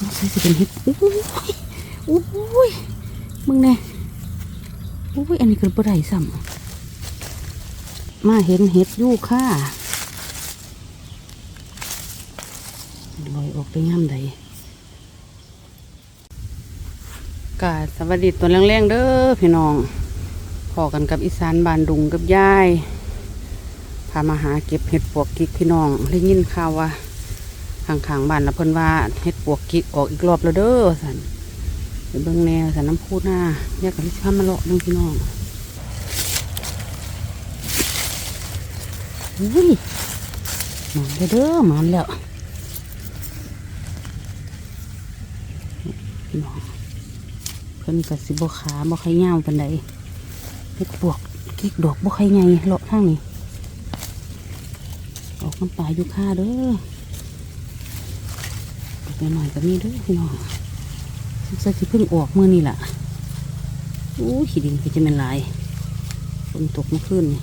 สงสัยเป็นเห็ดอุ้ยอุ้ยมึงแน่อุ้ยอันนี้คือบ่ได้ซ้ำมาเห็นเห็ดยู่ค่ะลอยออกไปย่ำใดกาสวัสดีตัวแรงๆเด้อพี่น้องพอกันกับอีสานบานดุงกับยายพามาหาเก็บเห็ดปวกกิกพี่น้องได้ยินข่าวว่า ข้างๆบ้านละเพิ่นว่าเห็ดปวกกิกออกอีกรอบแล้วเด้อสันไปเบิ่งแนวสันน้ำพูดหน้าแยกกับที่พามาเลาะนึงพี่น้องอุ้ยมันเด้อมันแล้วพี่น้องเพิ่นกับสิบขาบ่ใครเงาปานใดเห็ดปวกกิกดอกบ่ใครใหญ่เลาะทางนี้ออกน้ำปลาอยู่ค่าเด้อ หน่อยๆก็มีด้อพี่น้องสงสัยสิเพิ่งออกเมื่อนี่แหละอู้ขี้ดินก็จะเป็นลายฝนตกเมื่อคืนนี่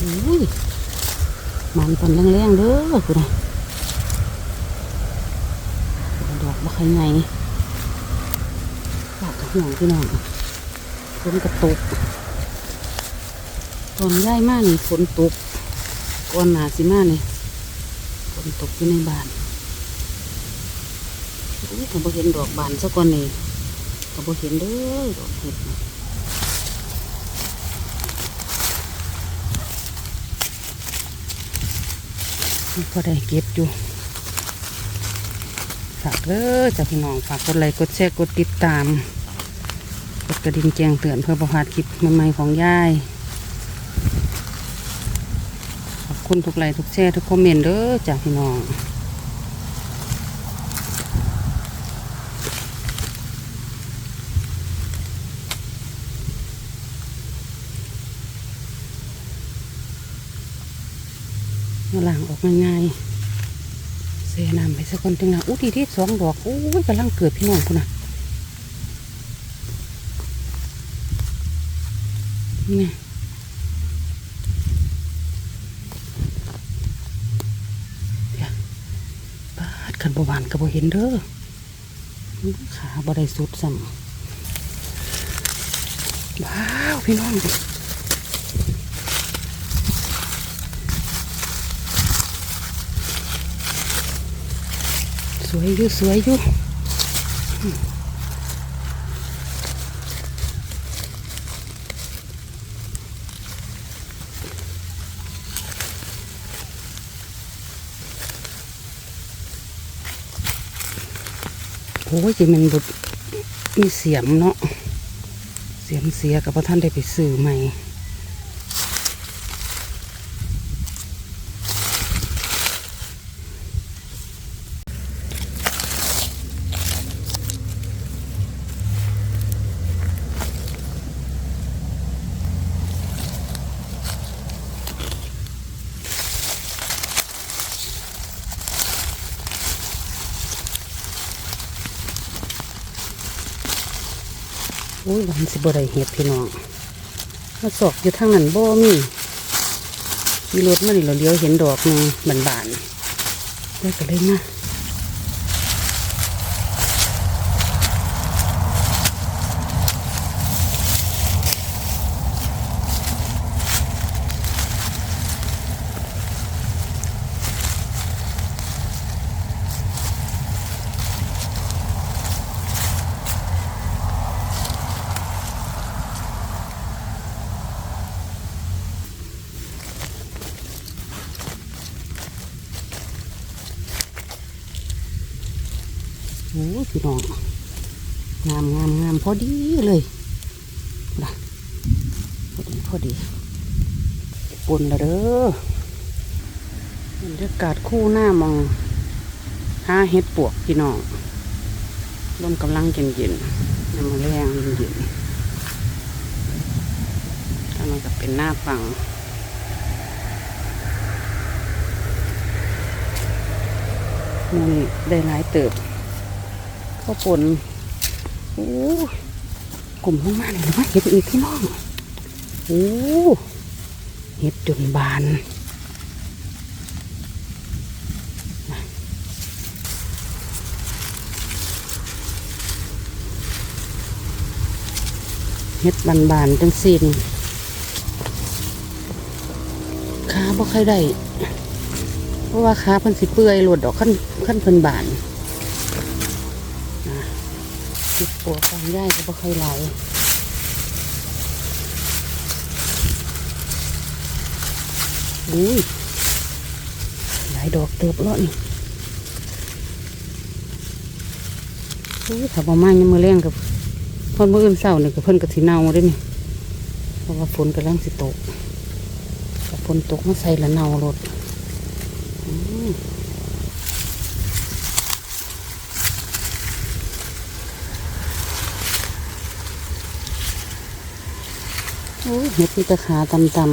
อุ้ย มันตอนแรงๆเด้อคุณนะดอกบ่ใครไงฝากกับห่วงพี่น้องฝนกระตุกตอนย้ายมากนี่ฝนตกก่อนหนาสิมานี่ฝนตกอยู่ในบ้านอุ้ยถ้าบ่เห็นดอกบานสักก่อนนี่ก็บ่เห็นเด้อดอกเห็ดนะ พอได้เก็บอยู่ฝากเด้อจากพี่น้องฝากกดไลค์กดแชร์กดติดตาม กดกระดิ่งแจ้งเตือนเพื่อประพาดคลิปใหม่ๆของยายขอบคุณทุกไลค์ทุกแชร์ทุกคอมเมนต์เด้อจากพี่น้อง มาล้างออกง่ายๆเสียน้ำไปสักคนจังนะอู้ทีที่สองดอกอู้ยกำลังเกิดพี่น้องคุณนะนี่เดี๋ยวปาดขันบวานกับบเห็นเด้อขาบ่ได้สุดซ้ำว้าว พี่น้องส วยอยู่สวยอยู่โอ้ยจิมันบุดมีเสียมเนาะเสียมเสียกับพระท่านได้ไปซื้อใหม่้ยวันสิบ่ได้เห็ดพี่น้องมาสอกอยู่ทางนั้นบ่มีมีรถมานี่เราเลี้ยวเห็นดอกนึงบานๆได้ก็เลยนะ โอ้พี่น้องงามงามงามพอดีเลยนะพอดีพอดีปนละเด้อบรรยากาศคู่หน้ามองหาเห็ดปวกพี่น้องลมกำลังเย็นเย็นน้ำแรงเย็นเย็นๆถ้ามันก็เป็นหน้าฝั่งนี่ได้หลายเติบ ข้าวปนโอ้กลุ่มลงมาเลยนะเห็ดอีกพี่น้องโอ้เห็ดจนบานเฮ็ดบานๆจังซีนขาบ่ค่อยได้ เพราะว่าขาเพิ่นสิเปื่อยหลดดอกขั้นขั้นเพิ่นบาน ปัวกางย่ายก็บ่ค่อยไหลายอุ้ยหลายดอกเติบแล้วนี่อุ้ยถ้าบ่มายังมือแรงกับพอนมื่ออื่นเศร้าเนี่ยก็เพิ่นก็สิเน่าเด้นี่เพราะว่าฝนกำลังสิตกกับฝนตกมาใส่ละเน่ารถอืม โอ้ยเห็ดมีแตะขาตำตำ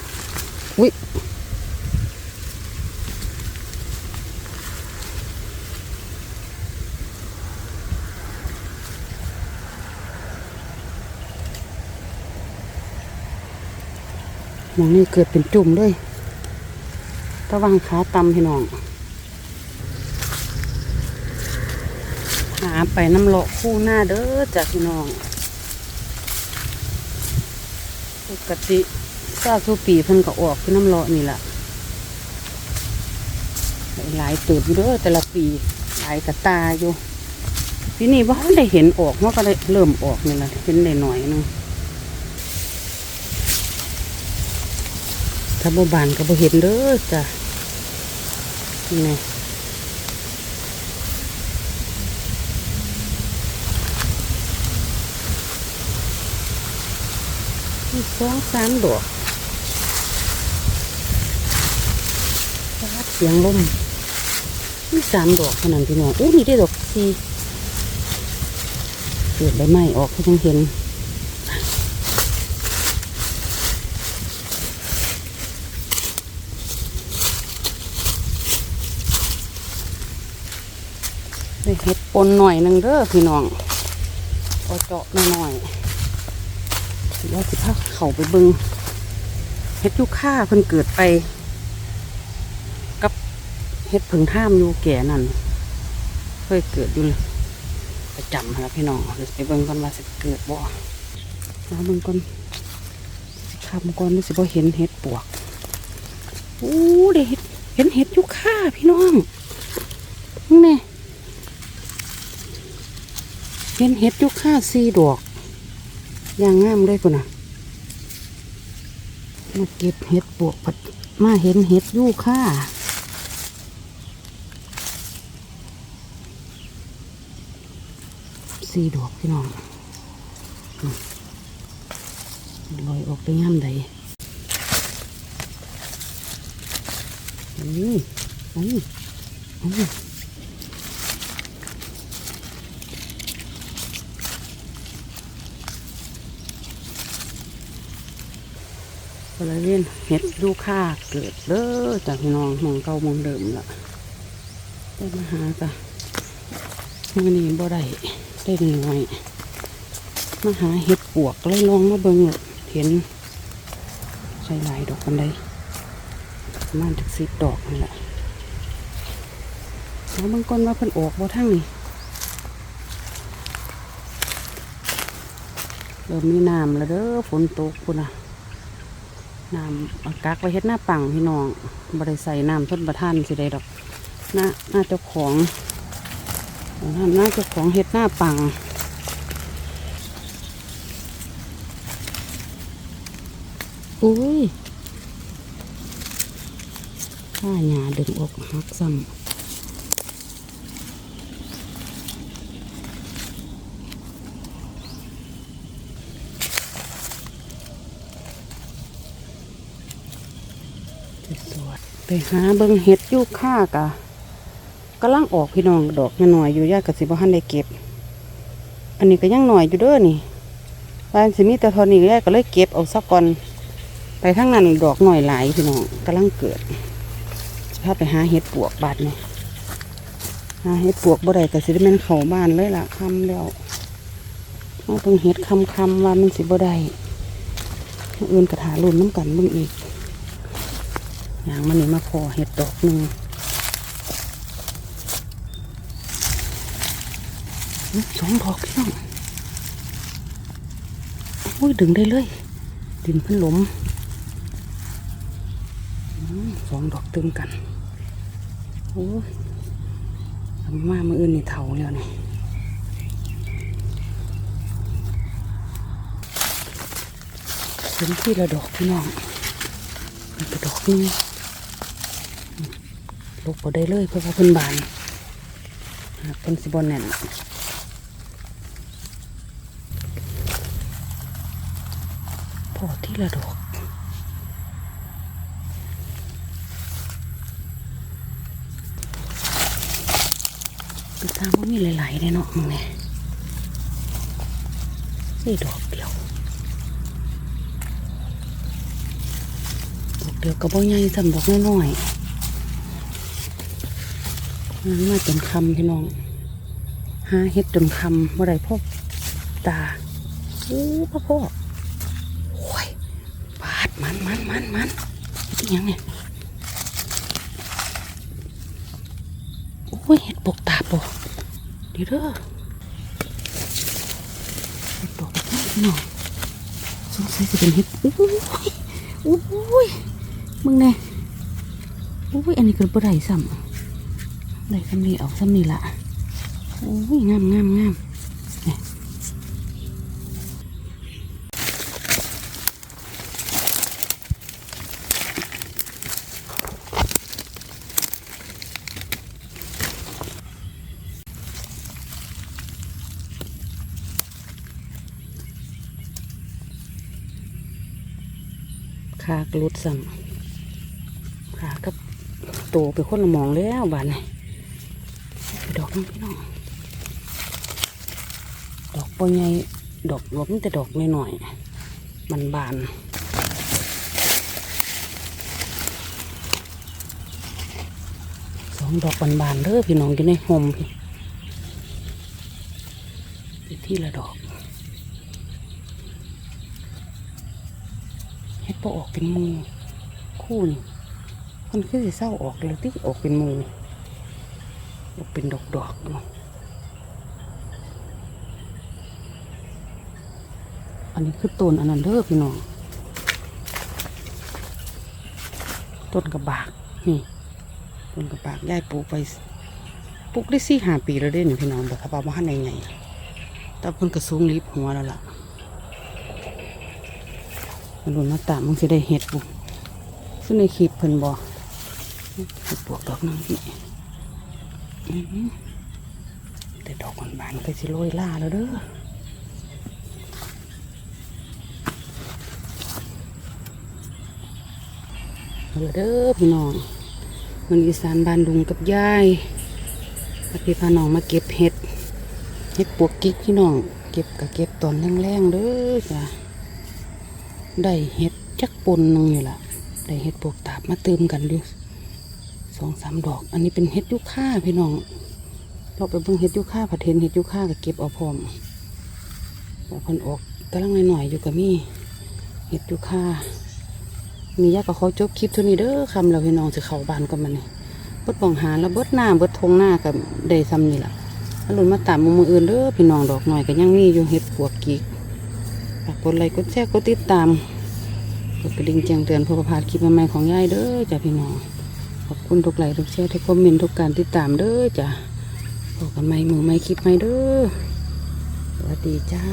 ๆอุ้ยมองนี่เกิดเป็นจุ่มเลยระวังขาตำพี่น้อง หาไปน้ำเลาะคู่หน้าเด้อจ้ะพี่น้อง ป กติซาสูปีเพิ่นก็ออกคือน้ำเลาะนี่แหละหลายตูดเด้อแต่ละปีหลายกระตาอยู่ปีนี้ว่าได้เห็นออกมันก็ได้เริ่มออกนี่แหละเห็นได้หน่อยหนึงถ้าบ่บานก็บ่เห็นเด้อจ้ะนี่ไงมี สองสามดอกฟ้าเสียงลมมีสามดอกเท่านั้นพี่น้องอู้นี่ได้ดอกสี่เกิดใบไม้ออกก็ยังเห็นได้เห็ดปนหน่อยหนึงเด้อพี่น้องเอาเจาะหน่อย ๆถือว่าสิพาเขาไปเบิงเห็ดยูค่าเพิ่นเกิดไป กับเห็ดผึ่งท่ามอยู่แก่นั่นเคยเกิดอยู่เลยประจำครับพี่น้องเดี๋ยวไปเบิ่งก่อนว่าสิเกิดบ่มาเบิ่งก่อนสิคำก่อนนี่สิบ่เห็นเห็ดปวกโอ้เด็ดเห็นเห็ดยูค่าพี่น้องนี่เห็นเห็ดยุค่าซีดอก ย่างงามเลยคุณน่ะมาเก็บเห็ดปวกผัดมาเห็นเห็ดยู่ค่าซีดอกพี่น้องลอยออกไปย่ำใดอืมอื มอืมบริเห็ดยูค่าเกิดเด้อจากน้องมองเก่ามองเดิมละได้มาหาจ้ะมื่อนี้บ่ได้ได้หน่อยมาหาเห็ดปวกเลยลองมาเบิ่งเห็นใส่หลายดอกกันได้ประมาณถึงสิบดอกนี่แหละแล้วบางคนว่าเพิ่นออกบ่ทั้งนี่เริ่มมีน้ำแล้วเด้อฝนตกพุ่นน่ะ น้ำอากักไว้เฮ็ดหน้าปังพี่น้องบริใส่น้ำทดประทานสิได้ดอกหน้าหน้าเจ้าของหน้าเจ้าของเฮ็ดหน้าปังอุ้ยข้าหยาดึงออกหักซ้ำสวยๆไป หาเบิ่งเห็ดยู่ค่ากะกำลังออกพี่น้องดอกหน่อยอยู่ยากกับสิบ่ทันได้เก็บ อันนี้ก็ยังหน่อยอยู่เด้อนี่บ้านสิมีแต่ทอนนี้ยายก็เลยเก็บเอาสักก่อนไปทั้งนั้นดอกหน่อยหลายพี่น้องกำลังเกิดพาไปหาเห็ดปวกบาดนี่หาเฮ็ดปวกบ่ได้ก็สิได้แม่นเขาบ้านเลยล่ะค่ำแล้วเอาต้องเฮ็ดค่ำๆว่ามันสิบ่ได้อื่นก็ถารุ่นน้ำกันเบิ่งอีก อย่างมันนี่มาพอเฮ็ดดอกหนึ่งสองดอกพี่น้องอุ้ยดึงได้เลยดินพิ่นหลมอืมสองดอกตึงกัน โอ้ยทำมาเมื่ออื่นนี่เถาแล้วนี่ถึงที่ละดอกพี่น้องมันก็ดอกนึง ลูกพอได้เลยเพราะว่าเพิ่นบานเพิ่นสิบอแน่นพอที่ละดอกคือตามว่ามีหลายๆเลยเนาะมึงเนี่ยนี่ดอกเดียวดอกเดียวก็บ่ใหญ่สำดอกน้อยๆ มาจนคำพี่น้องหาเฮ็ดจนคำว่าไรพ่อตาโอ้พ่อพ่อโอ้ยบาดมันมันมันมันอิหยังเนี่ยโอ้ยเห็ดปกตาบบ่เดี๋ยวเด้อเห็ดปกนี่หน่อยสงสัยจะเป็นเห็ดอุ้ยอุ้ยมึงแน่อุ้ยอันนี้เกิดบ่ได้ซ้ำ ได้ซ้ำนี้เอาซ้ำนี้ละโอ้ยงามงามงามนี่ขากรุดซ้ำขากับโตไปคนละมองแล้วบานนี่ ดอกน้องพี่น้อง ดอกปอใหญ่ดอกหลบแต่ดอกน้อยๆมันบานสองดอกบานๆเด้อพี่น้องอยู่ในห่มพี่อีกที่ละดอกเฮ็ดปออกเป็นมูคู่นี่มันคือสิเศร้าออกเลยที่ออกเป็นมูอ เป็นดอกดอกๆเนาะอันนี้คือต้นอันนั้นเด้อพี่น้องต้นกระบากนี่ต้นกระปากยายปลูกไปปลูกได้สี่ห้าปีแล้วเด้เนี่พี่น้องบอกเขาบอกว่าหันใหญ่ๆแต่เพิ่นกระสูงลิบหัวแล้วล่ะมันหลุนมาตามมันสิได้เห็ดบุซึ่งในคลิปเพิ่นบอกเห็ดปวกดอกนึงพี่ แต่ดอกบานๆก็สิโรยล่าแล้วเด้อเอาละเด้อพี่น้องมันอีสานบ้านดุงกับยายพี่พาน้องมาเก็บเห็ด เห็ดปวกกิ๊กพี่น้อง เก็บกับเก็บตอนแรงๆเด้อจ้ะได้เห็ดจักปนนึงนี่ล่ะ ได้เห็ดปวกตาบมาเติมกันดิ องสามดอก อันนี้เป็นเห็ดยุค่าพี่น้องเราไปเบิ่งเห็ดยุค่าผัดเห็นเห็ดยุค่ากับเก็บเอาพร้อมเอาเพิ่นออกกำลังหน่อยๆอยู่กับมีเห็ดยุค่ามียากก็ขอจบคลิปเท่านี้เด้อคำเราพี่น้องจะเข้าบานกันมันนี่เบิดปองหาแล้วเบิดหน้าเบิดทงหน้ากับได้ซ้ำนี่แหละอรุณมาตามมุมออื่นเด้อพี่น้องดอกหน่อยก็ยังมีอยู่เห็ดปวกกีกฝากกดไลค์กดแชร์กดติดตามกดกระดิ่งแจ้งเตือนเพื่อประพาดคลิปใหม่ๆของยายเด้อจ้ะพี่น้อง ขอบคุณทุกไลค์ทุกแชร์ทุกคอมเมนต์ทุกการติดตามเด้อจ้ะพบกันใหม่มือไหม่คลิปไหม่เด้อสวัสดีจ้า